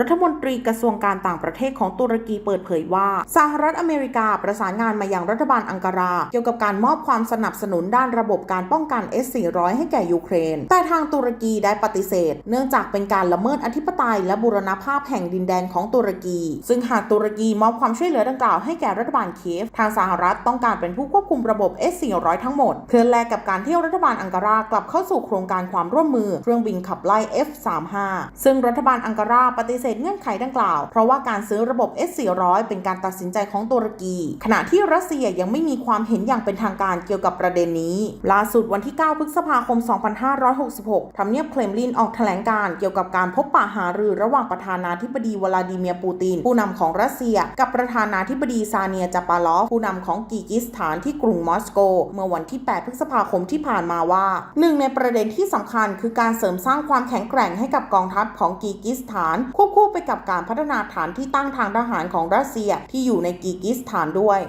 รัฐมนตรีกระทรวงการต่างประเทศของตุรกีเปิดเผยว่า สหรัฐอเมริกาประสานงานมายังรัฐบาลอังการา เกี่ยวกับการมอบความสนับสนุนด้านระบบการป้องกัน S-400 ให้แก่ยูเครน แต่ทางตุรกีได้ปฏิเสธ เนื่องจากเป็นการละเมิดอธิปไตยและบูรณภาพแห่งดินแดนของตุรกี ซึ่งหากตุรกีมอบความช่วยเหลือดังกล่าวให้แก่รัฐบาลเคียฟทางสหรัฐต้องการเป็นผู้ควบคุมระบบ S-400 ทั้งหมด เพื่อแลกกับการที่รัฐบาลอังการากลับเข้าสู่โครงการความร่วมมือเครื่องบินขับไล่ F-35 ซึ่งรัฐบาลอังการาปฏิเสธเงื่อนไขดังกล่าว เพราะว่าการซื้อระบบ S-400 เป็นการตัดสินใจของตุรกี ขณะที่รัสเซียยังไม่มีความเห็นอย่างเป็นทางการเกี่ยวกับประเด็นนี้ ล่าสุดวันที่ 9 พฤษภาคม 2566ทำเนียบเครมลินออกแถลงการเกี่ยวกับการพบปะหารือระหว่างประธานาธิบดีวลาดิเมียร์ปูติน ผู้นำของรัสเซีย กับประธานาธิบดีซาเนียจาปาลอฟผู้นำของกีกิสถานที่กรุงมอสโก เมื่อวันที่ 8 พฤษภาคมที่ผ่านมาว่า หนึ่งในประเด็นที่สำคัญคือการเสริมสร้างความแข็งแกร่งให้กับกองทัพของกีกิสถานควบคู่ไปกับการพัฒนาฐานที่ตั้งทางทหารของรัสเซียที่อยู่ในกีกิสถานด้วย